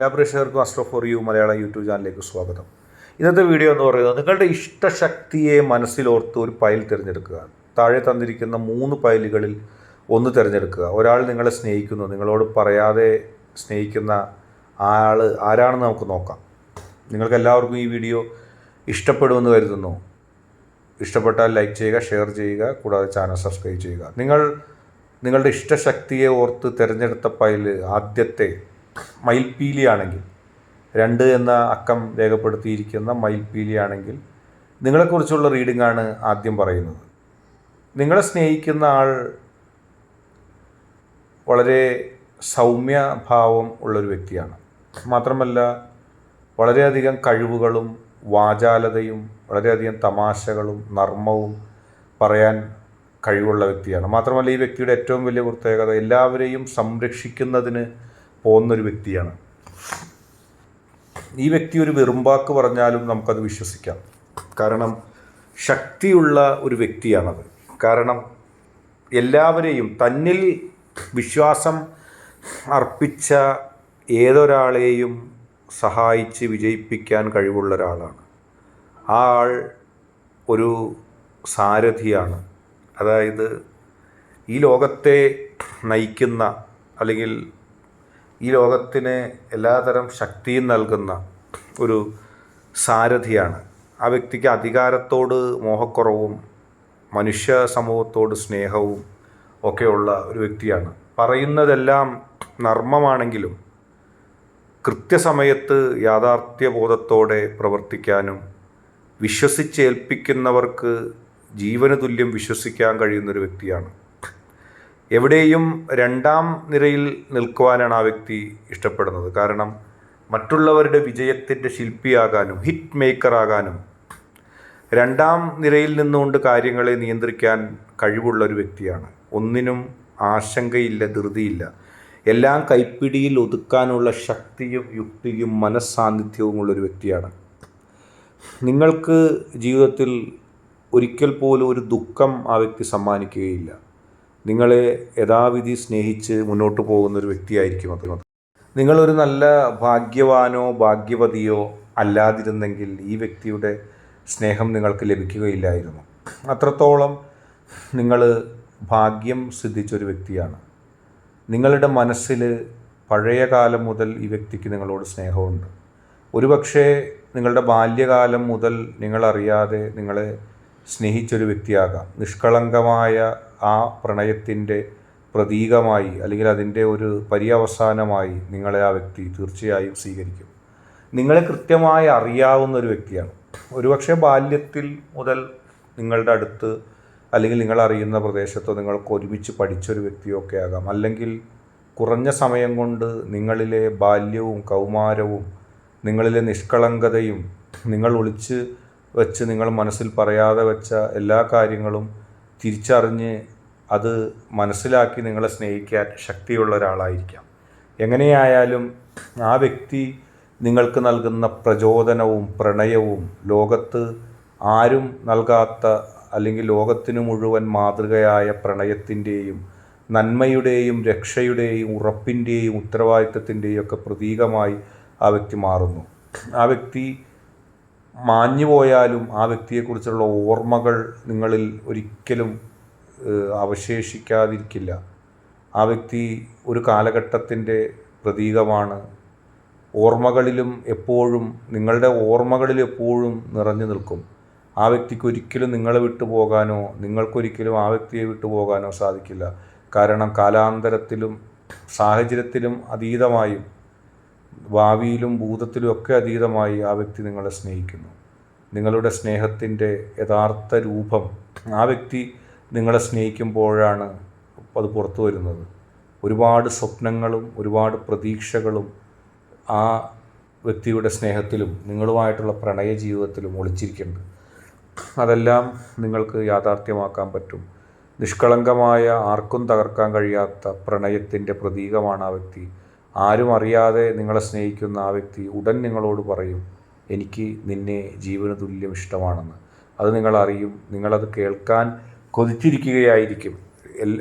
എല്ലാ പ്രേക്ഷകർക്കും astro for you Malayalam YouTube ചാനലിലേക്ക് സ്വാഗതം. ഇന്നത്തെ വീഡിയോ എന്ന് പറയുന്നത് നിങ്ങളുടെ ഇഷ്ടശക്തിയെ മനസ്സിലോർത്ത് ഒരു പയൽ തിരഞ്ഞെടുക്കുക. താഴെ തന്നിരിക്കുന്ന മൂന്ന് പയലുകളിൽ ഒന്ന് തിരഞ്ഞെടുക്കുക. ഒരാൾ നിങ്ങളെ സ്നേഹിക്കുന്നു. നിങ്ങളോട് പറയാതെ സ്നേഹിക്കുന്ന ആൾ ആരാണെന്ന് നമുക്ക് നോക്കാം. നിങ്ങൾക്ക് എല്ലാവർക്കും ഈ വീഡിയോ ഇഷ്ടപ്പെടുമെന്ന് കരുതുന്നു. ഇഷ്ടപ്പെട്ടാൽ ലൈക്ക് ചെയ്യുക ഷെയർ ചെയ്യുക കൂടാതെ ചാനൽ സബ്സ്ക്രൈബ് ചെയ്യുക. നിങ്ങൾ നിങ്ങളുടെ ഇഷ്ടശക്തിയെ ഓർത്ത് തിരഞ്ഞെടുത്ത പയൽ ആദ്യത്തെ മയിൽപ്പീലിയാണെങ്കിൽ രണ്ട് എന്ന അക്കം രേഖപ്പെടുത്തിയിരിക്കുന്ന മയിൽപ്പീലിയാണെങ്കിൽ നിങ്ങളെക്കുറിച്ചുള്ള റീഡിംഗ് ആണ് ആദ്യം പറയുന്നത്. നിങ്ങളെ സ്നേഹിക്കുന്ന ആൾ വളരെ സൗമ്യഭാവം ഉള്ളൊരു വ്യക്തിയാണ്. മാത്രമല്ല വളരെയധികം കഴിവുകളും വാചാലതയും വളരെയധികം തമാശകളും നർമ്മവും പറയാൻ കഴിവുള്ള വ്യക്തിയാണ്. മാത്രമല്ല ഈ വ്യക്തിയുടെ ഏറ്റവും വലിയ പ്രത്യേകത എല്ലാവരെയും സംരക്ഷിക്കുന്നതിന് പോകുന്നൊരു വ്യക്തിയാണ്. ഈ വ്യക്തി ഒരു വെറുമ്പാക്ക് പറഞ്ഞാലും നമുക്കത് വിശ്വസിക്കാം. കാരണം ശക്തിയുള്ള ഒരു വ്യക്തിയാണത്. കാരണം എല്ലാവരെയും തന്നിൽ വിശ്വാസം അർപ്പിച്ച ഏതൊരാളെയും സഹായിച്ച് വിജയിപ്പിക്കാൻ കഴിവുള്ള ഒരാളാണ്. ആ ആൾ ഒരു സാരഥിയാണ്. അതായത് ഈ ലോകത്തെ നയിക്കുന്ന അല്ലെങ്കിൽ ഈ ലോകത്തിന് എല്ലാതരം ശക്തിയും നൽകുന്ന ഒരു സാരഥിയാണ്. ആ വ്യക്തിക്ക് അധികാരത്തോട് മോഹക്കുറവും മനുഷ്യ സമൂഹത്തോട് സ്നേഹവും ഒക്കെയുള്ള ഒരു വ്യക്തിയാണ്. പറയുന്നതെല്ലാം നർമ്മമാണെങ്കിലും കൃത്യസമയത്ത് യാഥാർത്ഥ്യബോധത്തോടെ പ്രവർത്തിക്കാനും വിശ്വസിച്ചേൽപ്പിക്കുന്നവർക്ക് ജീവന് തുല്യം വിശ്വസിക്കാൻ കഴിയുന്നൊരു വ്യക്തിയാണ്. എവിടെയും രണ്ടാം നിരയിൽ നിൽക്കുവാനാണ് ആ വ്യക്തി ഇഷ്ടപ്പെടുന്നത്. കാരണം മറ്റുള്ളവരുടെ വിജയത്തിന്റെ ശില്പിയാകാനും ഹിറ്റ് മേക്കറാകാനും രണ്ടാം നിരയിൽ നിന്നുകൊണ്ട് കാര്യങ്ങളെ നിയന്ത്രിക്കാൻ കഴിവുള്ള ഒരു വ്യക്തിയാണ്. ഒന്നിനും ആശങ്കയില്ല ധൃതിയില്ല. എല്ലാം കൈപ്പിടിയിൽ ഒതുക്കാനുള്ള ശക്തിയും യുക്തിയും മനസ്സാന്നിധ്യവും ഉള്ളൊരു വ്യക്തിയാണ്. നിങ്ങൾക്ക് ജീവിതത്തിൽ ഒരിക്കൽ പോലും ഒരു ദുഃഖം ആ വ്യക്തി സമ്മാനിക്കുകയില്ല. നിങ്ങളെ യഥാവിധി സ്നേഹിച്ച് മുന്നോട്ട് പോകുന്ന ഒരു വ്യക്തിയായിരിക്കും അത് നിങ്ങളൊരു നല്ല ഭാഗ്യവാനോ ഭാഗ്യവതിയോ അല്ലാതിരുന്നെങ്കിൽ ഈ വ്യക്തിയുടെ സ്നേഹം നിങ്ങൾക്ക് ലഭിക്കുകയില്ലായിരുന്നു. അത്രത്തോളം നിങ്ങൾ ഭാഗ്യം സിദ്ധിച്ചൊരു വ്യക്തിയാണ്. നിങ്ങളുടെ മനസ്സിൽ പഴയ കാലം മുതൽ ഈ വ്യക്തിക്ക് നിങ്ങളോട് സ്നേഹമുണ്ട്. ഒരുപക്ഷേ നിങ്ങളുടെ ബാല്യകാലം മുതൽ നിങ്ങളറിയാതെ നിങ്ങളെ സ്നേഹിച്ചൊരു വ്യക്തിയാകാം. നിഷ്കളങ്കമായ ആ പ്രണയത്തിന്റെ പ്രതീകമായി അല്ലെങ്കിൽ അതിന്റെ ഒരു പര്യവസാനമായി നിങ്ങളെ ആ വ്യക്തി തീർച്ചയായും സ്വീകരിക്കും. നിങ്ങളെ കൃത്യമായി അറിയാവുന്ന ഒരു വ്യക്തിയാണ്. ഒരുപക്ഷെ ബാല്യത്തിൽ മുതൽ നിങ്ങളുടെ അടുത്ത് അല്ലെങ്കിൽ നിങ്ങൾ അറിയുന്ന പ്രദേശത്തോ നിങ്ങൾക്ക് ഒരുമിച്ച് പഠിച്ചൊരു വ്യക്തിയോ ഒക്കെ ആകാം. അല്ലെങ്കിൽ കുറഞ്ഞ സമയം കൊണ്ട് നിങ്ങളിലെ ബാല്യവും കൗമാരവും നിങ്ങളിലെ നിഷ്കളങ്കതയും നിങ്ങൾ ഒളിച്ച് വെച്ച് നിങ്ങൾ മനസ്സിൽ പറയാതെ വെച്ച എല്ലാ കാര്യങ്ങളും തിരിച്ചറിഞ്ഞ് അത് മനസ്സിലാക്കി നിങ്ങളെ സ്നേഹിക്കാൻ ശക്തിയുള്ള ഒരാളായിരിക്കാം. എങ്ങനെയായാലും ആ വ്യക്തി നിങ്ങൾക്ക് നൽകുന്ന പ്രചോദനവും പ്രണയവും ലോകത്ത് ആരും നൽകാത്ത അല്ലെങ്കിൽ ലോകത്തിനു മുഴുവൻ മാതൃകയായ പ്രണയത്തിന്റെയും നന്മയുടെയും രക്ഷയുടെയും ഉറപ്പിന്റെയും ഉത്തരവാദിത്തത്തിന്റെയും ഒക്കെ പ്രതീകമായി ആ വ്യക്തി മാറുന്നു. ആ വ്യക്തി മാഞ്ഞു പോയാലും ആ വ്യക്തിയെക്കുറിച്ചുള്ള ഓർമ്മകൾ നിങ്ങളിൽ ഒരിക്കലും അവശേഷിക്കാതിരിക്കില്ല. ആ വ്യക്തി ഒരു കാലഘട്ടത്തിന്റെ പ്രതീകമാണ്. ഓർമ്മകളിലും എപ്പോഴും നിങ്ങളുടെ ഓർമ്മകളിൽ എപ്പോഴും നിറഞ്ഞു നിൽക്കും. ആ വ്യക്തിക്ക് ഒരിക്കലും നിങ്ങളെ വിട്ടു പോകാനോ നിങ്ങൾക്കൊരിക്കലും ആ വ്യക്തിയെ വിട്ടു പോകാനോ സാധിക്കില്ല. കാരണം കാലാന്തരത്തിലും സാഹചര്യത്തിലും അതീതമായും ഭാവിയിലും ഭൂതത്തിലും ഒക്കെ അതീതമായി ആ വ്യക്തി നിങ്ങളെ സ്നേഹിക്കുന്നു. നിങ്ങളുടെ സ്നേഹത്തിന്റെ യഥാർത്ഥ രൂപം ആ വ്യക്തി നിങ്ങളെ സ്നേഹിക്കുമ്പോഴാണ് അത് പുറത്തു വരുന്നത്. ഒരുപാട് സ്വപ്നങ്ങളും ഒരുപാട് പ്രതീക്ഷകളും ആ വ്യക്തിയുടെ സ്നേഹത്തിലും നിങ്ങളുമായിട്ടുള്ള പ്രണയ ജീവിതത്തിലും ഒളിച്ചിരിക്കുന്നുണ്ട്. അതെല്ലാം നിങ്ങൾക്ക് യാഥാർത്ഥ്യമാക്കാൻ പറ്റും. നിഷ്കളങ്കമായ ആർക്കും തകർക്കാൻ കഴിയാത്ത പ്രണയത്തിന്റെ പ്രതീകമാണ് ആ വ്യക്തി. ആരും അറിയാതെ നിങ്ങളെ സ്നേഹിക്കുന്ന ആ വ്യക്തി ഉടൻ നിങ്ങളോട് പറയും എനിക്ക് നിന്നെ ജീവന തുല്യം ഇഷ്ടമാണെന്ന്. അത് നിങ്ങളറിയും. നിങ്ങളത് കേൾക്കാൻ കൊതിച്ചിരിക്കുകയായിരിക്കും.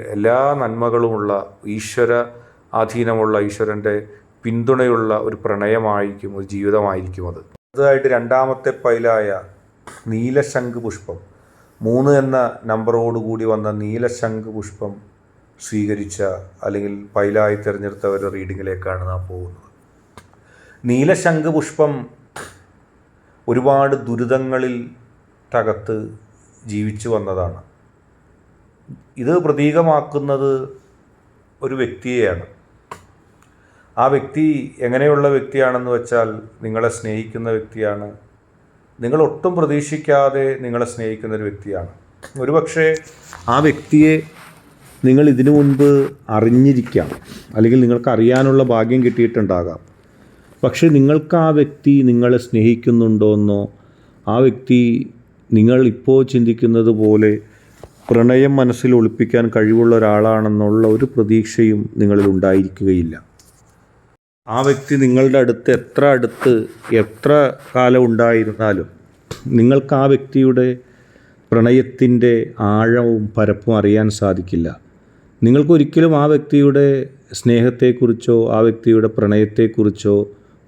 എല്ലാ നന്മകളുമുള്ള ഈശ്വര അധീനമുള്ള ഈശ്വരന്റെ പിന്തുണയുള്ള ഒരു പ്രണയമായിരിക്കും ഒരു ജീവിതമായിരിക്കും അത്. അടുത്തതായിട്ട് രണ്ടാമത്തെ പൈലായ നീലശംഖ് പുഷ്പം. മൂന്ന് എന്ന നമ്പറോടുകൂടി വന്ന നീലശംഖ് പുഷ്പം സ്വീകരിച്ച അല്ലെങ്കിൽ പൈലായി തിരഞ്ഞെടുത്തവരുടെ റീഡിങ്ങിലേക്കാണ് നാം പോകുന്നത്. നീലശംഖ് പുഷ്പം ഒരുപാട് ദുരിതങ്ങളിൽ തകത്ത് ജീവിച്ചു വന്നതാണ്. ഇത് പ്രതീകമാക്കുന്നത് ഒരു വ്യക്തിയെയാണ്. ആ വ്യക്തി എങ്ങനെയുള്ള വ്യക്തിയാണെന്ന് വെച്ചാൽ നിങ്ങളെ സ്നേഹിക്കുന്ന വ്യക്തിയാണ്. നിങ്ങൾ ഒട്ടും പ്രതീക്ഷിക്കാതെ നിങ്ങളെ സ്നേഹിക്കുന്ന ഒരു വ്യക്തിയാണ്. ഒരുപക്ഷെ ആ വ്യക്തിയെ നിങ്ങൾ ഇതിനു മുൻപ് അറിഞ്ഞിരിക്കാം. അല്ലെങ്കിൽ നിങ്ങൾക്ക് അറിയാനുള്ള ഭാഗ്യം കിട്ടിയിട്ടുണ്ടാകാം. പക്ഷേ നിങ്ങൾക്ക് ആ വ്യക്തി നിങ്ങളെ സ്നേഹിക്കുന്നുണ്ടോ എന്നോ ആ വ്യക്തി നിങ്ങൾ ഇപ്പോൾ ചിന്തിക്കുന്നത് പോലെ പ്രണയം മനസ്സിൽ ഒളിപ്പിക്കാൻ കഴിവുള്ള ഒരാളാണെന്നുള്ള ഒരു പ്രതീക്ഷയും നിങ്ങളിൽ ഉണ്ടായിരിക്കുകയില്ല. ആ വ്യക്തി നിങ്ങളുടെ അടുത്ത് എത്ര അടുത്ത് എത്ര കാലം ഉണ്ടായിരുന്നാലും നിങ്ങൾക്ക് ആ വ്യക്തിയുടെ പ്രണയത്തിന്റെ ആഴവും പരപ്പും അറിയാൻ സാധിക്കില്ല. നിങ്ങൾക്കൊരിക്കലും ആ വ്യക്തിയുടെ സ്നേഹത്തെക്കുറിച്ചോ ആ വ്യക്തിയുടെ പ്രണയത്തെക്കുറിച്ചോ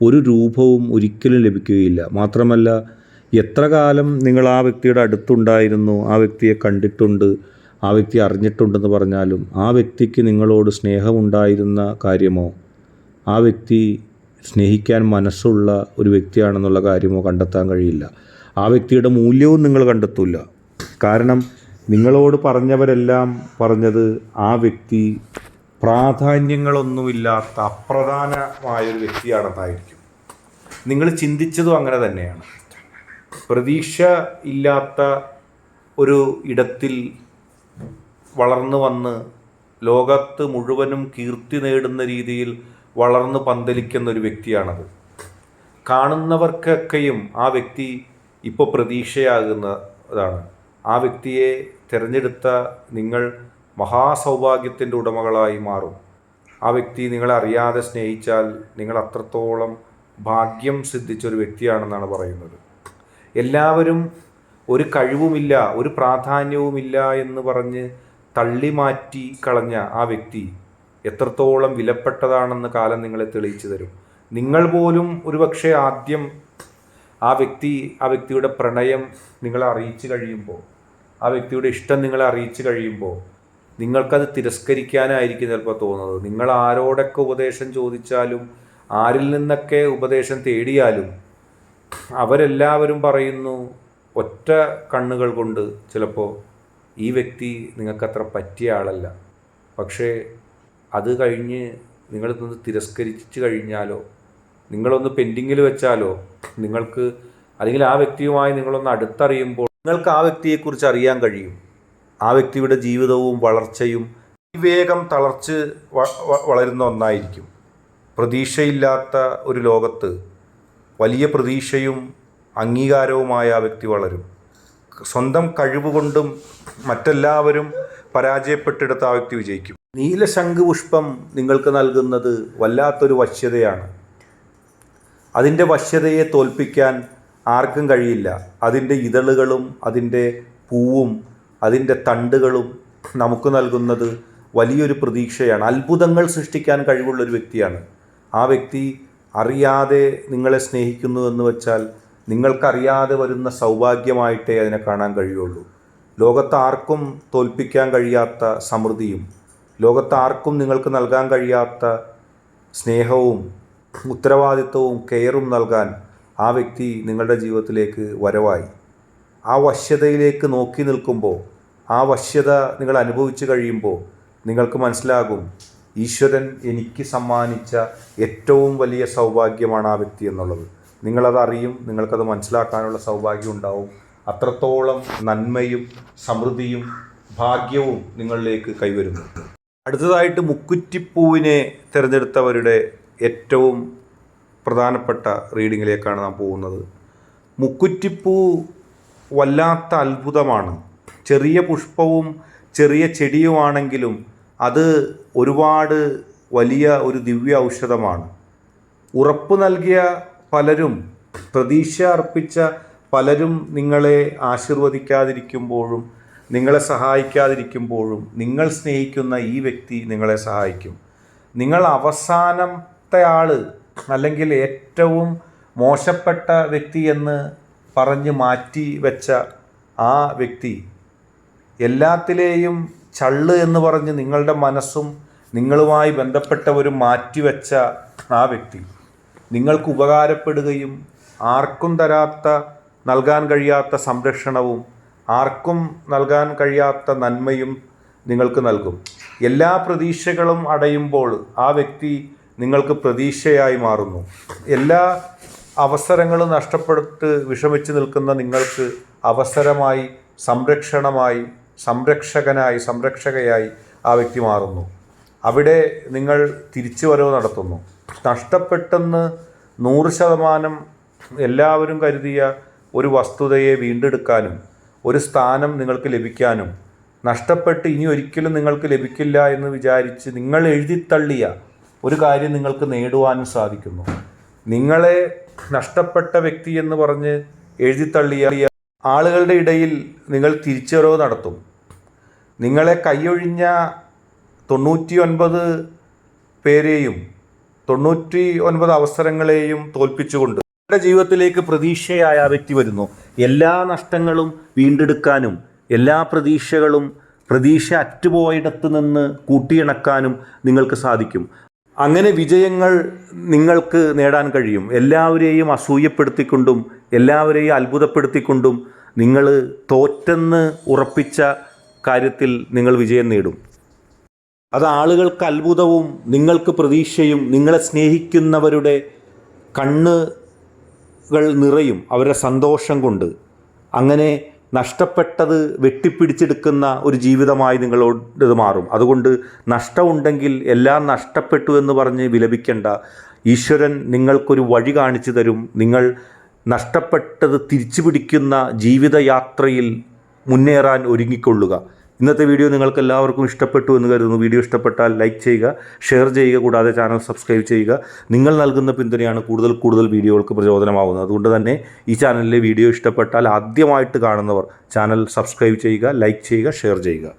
ഒരു രൂപവും ഒരിക്കലും ലഭിക്കുകയില്ല. മാത്രമല്ല എത്ര കാലം നിങ്ങൾ ആ വ്യക്തിയുടെ അടുത്തുണ്ടായിരുന്നു? ആ വ്യക്തിയെ കണ്ടിട്ടുണ്ട് ആ വ്യക്തി അറിഞ്ഞിട്ടുണ്ടെന്ന് പറഞ്ഞാലും ആ വ്യക്തിക്ക് നിങ്ങളോട് സ്നേഹമുണ്ടായിരുന്ന കാര്യമോ? ആ വ്യക്തി സ്നേഹിക്കാൻ മനസ്സുള്ള ഒരു വ്യക്തിയാണെന്നുള്ള കാര്യമോ കണ്ടെത്താൻ കഴിയില്ല. ആ വ്യക്തിയുടെ മൂല്യവും നിങ്ങൾ കണ്ടെത്തില്ല കാരണം നിങ്ങളോട് പറഞ്ഞവരെല്ലാം പറഞ്ഞത് ആ വ്യക്തി പ്രാധാന്യങ്ങളൊന്നുമില്ലാത്ത അപ്രധാനമായൊരു വ്യക്തിയാണെന്നായിരിക്കും. നിങ്ങൾ ചിന്തിച്ചതും അങ്ങനെ തന്നെയാണ്. പ്രതീക്ഷ ഇല്ലാത്ത ഒരു ഇടത്തിൽ വളർന്നു വന്ന് ലോകത്ത് മുഴുവനും കീർത്തി നേടുന്ന രീതിയിൽ വളർന്നു പന്തലിക്കുന്ന ഒരു വ്യക്തിയാണത്. കാണുന്നവർക്കൊക്കെയും ആ വ്യക്തി ഇപ്പോൾ പ്രതീക്ഷയാകുന്നതാണ്. ആ വ്യക്തിയെ തിരഞ്ഞെടുത്ത നിങ്ങൾ മഹാസൗഭാഗ്യത്തിന്റെ ഉടമകളായി മാറും. ആ വ്യക്തി നിങ്ങളെ അറിയാതെ സ്നേഹിച്ചാൽ നിങ്ങൾ അത്രത്തോളം ഭാഗ്യം സിദ്ധിച്ച ഒരു വ്യക്തിയാണെന്നാണ് പറയുന്നത്. എല്ലാവരും ഒരു കഴിവുമില്ല ഒരു പ്രാധാന്യവുമില്ല എന്ന് പറഞ്ഞ് തള്ളി മാറ്റി കളഞ്ഞ ആ വ്യക്തി എത്രത്തോളം വിലപ്പെട്ടതാണെന്ന് കാലം നിങ്ങളെ തെളിയിച്ചു തരും. നിങ്ങൾ പോലും ഒരുപക്ഷെ ആദ്യം ആ വ്യക്തി ആ വ്യക്തിയുടെ പ്രണയം നിങ്ങളെ അറിയിച്ചു കഴിയുമ്പോൾ ആ വ്യക്തിയുടെ ഇഷ്ടം നിങ്ങളെ അറിയിച്ചു കഴിയുമ്പോൾ നിങ്ങൾക്കത് തിരസ്കരിക്കാനായിരിക്കും ചിലപ്പോൾ തോന്നുന്നത്. നിങ്ങൾ ആരോടൊക്കെ ഉപദേശം ചോദിച്ചാലും ആരിൽ നിന്നൊക്കെ ഉപദേശം തേടിയാലും അവരെല്ലാവരും പറയുന്നു ഒറ്റ കണ്ണുകൾ കൊണ്ട് ചിലപ്പോൾ ഈ വ്യക്തി നിങ്ങൾക്കത്ര പറ്റിയ ആളല്ല. പക്ഷേ അത് കഴിഞ്ഞ് നിങ്ങളിതൊന്ന് തിരസ്കരിച്ച് കഴിഞ്ഞാലോ നിങ്ങളൊന്ന് പെൻഡിങ്ങിൽ വെച്ചാലോ നിങ്ങൾക്ക് അല്ലെങ്കിൽ ആ വ്യക്തിയുമായി നിങ്ങളൊന്ന് അടുത്തറിയുമ്പോൾ നിങ്ങൾക്ക് ആ വ്യക്തിയെക്കുറിച്ച് അറിയാൻ കഴിയും. ആ വ്യക്തിയുടെ ജീവിതവും വളർച്ചയും വിവേകം തളർച്ച് വളരുന്ന ഒന്നായിരിക്കും. പ്രതീക്ഷയില്ലാത്ത ഒരു ലോകത്ത് വലിയ പ്രതീക്ഷയും അംഗീകാരവുമായ ആ വ്യക്തി വളരും. സ്വന്തം കഴിവുകൊണ്ടും മറ്റെല്ലാവരും പരാജയപ്പെട്ടെടുത്ത ആ വ്യക്തി വിജയിക്കും. നീലശംഖ് പുഷ്പം നിങ്ങൾക്ക് നൽകുന്നത് വല്ലാത്തൊരു വശ്യതയാണ്. അതിന്റെ വശ്യതയെ തോൽപ്പിക്കാൻ ആർക്കും കഴിയില്ല. അതിന്റെ ഇതളുകളും അതിന്റെ പൂവും അതിന്റെ തണ്ടുകളും നമുക്ക് നൽകുന്നത് വലിയൊരു പ്രതീക്ഷയാണ്. അത്ഭുതങ്ങൾ സൃഷ്ടിക്കാൻ കഴിവുള്ളൊരു വ്യക്തിയാണ്. ആ വ്യക്തി അറിയാതെ നിങ്ങളെ സ്നേഹിക്കുന്നു എന്ന് വെച്ചാൽ നിങ്ങൾക്കറിയാതെ വരുന്ന സൗഭാഗ്യമായിട്ടേ അതിനെ കാണാൻ കഴിയുള്ളൂ. ലോകത്ത് ആർക്കും തോൽപ്പിക്കാൻ കഴിയാത്ത സമൃദ്ധിയും ലോകത്ത് ആർക്കും നിങ്ങൾക്ക് നൽകാൻ കഴിയാത്ത സ്നേഹവും ഉത്തരവാദിത്വവും കെയറും നൽകാൻ ആ വ്യക്തി നിങ്ങളുടെ ജീവിതത്തിലേക്ക് വരവായി. ആ വശ്യതയിലേക്ക് നോക്കി നിൽക്കുമ്പോൾ ആ വശ്യത നിങ്ങൾ അനുഭവിച്ചു കഴിയുമ്പോൾ നിങ്ങൾക്ക് മനസ്സിലാകും ഈശ്വരൻ എനിക്ക് സമ്മാനിച്ച ഏറ്റവും വലിയ സൗഭാഗ്യമാണ് ആ വ്യക്തി എന്നുള്ളത്. നിങ്ങളത് അറിയും നിങ്ങൾക്കത് മനസ്സിലാക്കാനുള്ള സൗഭാഗ്യം ഉണ്ടാവും. അത്രത്തോളം നന്മയും സമൃദ്ധിയും ഭാഗ്യവും നിങ്ങളിലേക്ക് കൈവരുന്നു. അടുത്തതായിട്ട് മുക്കുറ്റിപ്പൂവിനെ തിരഞ്ഞെടുത്തവരുടെ ഏറ്റവും പ്രധാനപ്പെട്ട റീഡിങ്ങിലേക്കാണ് നാം പോകുന്നത്. മുക്കുറ്റിപ്പൂ വല്ലാത്ത അത്ഭുതമാണ്. ചെറിയ പുഷ്പവും ചെറിയ ചെടിയുമാണെങ്കിലും അത് ഒരുപാട് വലിയ ഒരു ദിവ്യ ഔഷധമാണ്. ഉറപ്പ് നൽകിയ പലരും പ്രതീക്ഷ അർപ്പിച്ച പലരും നിങ്ങളെ ആശീർവദിക്കാതിരിക്കുമ്പോഴും നിങ്ങളെ സഹായിക്കാതിരിക്കുമ്പോഴും നിങ്ങൾ സ്നേഹിക്കുന്ന ഈ വ്യക്തി നിങ്ങളെ സഹായിക്കും. നിങ്ങൾ അവസാനത്തെ ആൾ അല്ലെങ്കിൽ ഏറ്റവും മോശപ്പെട്ട വ്യക്തി എന്ന് പറഞ്ഞ് മാറ്റി വെച്ച ആ വ്യക്തി എല്ലാത്തിലെയും ചള്ള് എന്ന് പറഞ്ഞ് നിങ്ങളുടെ മനസ്സും നിങ്ങളുമായി ബന്ധപ്പെട്ടവരും മാറ്റിവെച്ച ആ വ്യക്തി. നിങ്ങൾക്ക് ഉപകാരപ്പെടുകയും ആർക്കും തരാത്ത നൽകാൻ കഴിയാത്ത സംരക്ഷണവും ആർക്കും നൽകാൻ കഴിയാത്ത നന്മയും നിങ്ങൾക്ക് നൽകും. എല്ലാ പ്രതീക്ഷകളും അടയുമ്പോൾ ആ വ്യക്തി നിങ്ങൾക്ക് പ്രതീക്ഷയായി മാറുന്നു. എല്ലാ അവസരങ്ങളും നഷ്ടപ്പെടുത്ത് വിഷമിച്ച് നിൽക്കുന്ന നിങ്ങൾക്ക് അവസരമായി സംരക്ഷണമായി സംരക്ഷകനായി സംരക്ഷകയായി ആ വ്യക്തി മാറുന്നു. അവിടെ നിങ്ങൾ തിരിച്ചുവരവ് നടത്തുന്നു. നഷ്ടപ്പെട്ടെന്ന് നൂറ് ശതമാനം എല്ലാവരും കരുതിയ ഒരു വസ്തുതയെ വീണ്ടെടുക്കാനും ഒരു സ്ഥാനം നിങ്ങൾക്ക് ലഭിക്കാനും നഷ്ടപ്പെട്ട് ഇനി ഒരിക്കലും നിങ്ങൾക്ക് ലഭിക്കില്ല എന്ന് വിചാരിച്ച് നിങ്ങൾ എഴുതിത്തള്ളിയ ഒരു കാര്യം നിങ്ങൾക്ക് നേടുവാനും സാധിക്കുന്നു. നിങ്ങളെ നഷ്ടപ്പെട്ട വ്യക്തി എന്ന് പറഞ്ഞ് എഴുതിത്തള്ളിയ ആളുകളുടെ ഇടയിൽ നിങ്ങൾ തിരിച്ചുവരവ് നടത്തും. നിങ്ങളെ കൈയൊഴിഞ്ഞ തൊണ്ണൂറ്റി ഒൻപത് പേരെയും തൊണ്ണൂറ്റി ഒൻപത് അവസരങ്ങളെയും തോൽപ്പിച്ചുകൊണ്ട് അവരുടെ ജീവിതത്തിലേക്ക് പ്രതീക്ഷയായ ആ വ്യക്തി വരുന്നു. എല്ലാ നഷ്ടങ്ങളും വീണ്ടെടുക്കാനും എല്ലാ പ്രതീക്ഷകളും പ്രതീക്ഷ അറ്റുപോയിടത്ത് നിന്ന് കൂട്ടിയിണക്കാനും നിങ്ങൾക്ക് സാധിക്കും. അങ്ങനെ വിജയങ്ങൾ നിങ്ങൾക്ക് നേടാൻ കഴിയും. എല്ലാവരെയും അസൂയപ്പെടുത്തിക്കൊണ്ടും എല്ലാവരെയും അത്ഭുതപ്പെടുത്തിക്കൊണ്ടും നിങ്ങൾ തോറ്റെന്ന് ഉറപ്പിച്ച കാര്യത്തിൽ നിങ്ങൾ വിജയം നേടും. അത് ആളുകൾക്ക് അത്ഭുതവും നിങ്ങൾക്ക് പ്രതീക്ഷയും നിങ്ങളെ സ്നേഹിക്കുന്നവരുടെ കണ്ണുകൾ നിറയും അവരുടെ സന്തോഷം കൊണ്ട്. അങ്ങനെ നഷ്ടപ്പെട്ടത് വെട്ടിപ്പിടിച്ചെടുക്കുന്ന ഒരു ജീവിതമായി നിങ്ങളോട് മാറും. അതുകൊണ്ട് നഷ്ടമുണ്ടെങ്കിൽ എല്ലാം നഷ്ടപ്പെട്ടു എന്ന് പറഞ്ഞ് വിലപിക്കേണ്ട. ഈശ്വരൻ നിങ്ങൾക്കൊരു വഴി കാണിച്ചു തരും. നിങ്ങൾ നഷ്ടപ്പെട്ടത് തിരിച്ചു പിടിക്കുന്ന ജീവിതയാത്രയിൽ മുന്നേറാൻ ഒരുങ്ങിക്കൊള്ളുക. ഇന്നത്തെ വീഡിയോ നിങ്ങൾക്ക് എല്ലാവർക്കും ഇഷ്ടപ്പെട്ടു എന്ന് കരുതുന്നു. വീഡിയോ ഇഷ്ടപ്പെട്ടാൽ ലൈക്ക് ചെയ്യുക ഷെയർ ചെയ്യുക കൂടാതെ ചാനൽ സബ്സ്ക്രൈബ് ചെയ്യുക. നിങ്ങൾ നൽകുന്ന പിന്തുണയാണ് കൂടുതൽ കൂടുതൽ വീഡിയോകൾക്ക് പ്രചോദനമാവുന്നത്. അതുകൊണ്ട് തന്നെ ഈ ചാനലിലെ വീഡിയോ ഇഷ്ടപ്പെട്ടാൽ ആദ്യമായിട്ട് കാണുന്നവർ ചാനൽ സബ്സ്ക്രൈബ് ചെയ്യുക ലൈക്ക് ചെയ്യുക ഷെയർ ചെയ്യുക.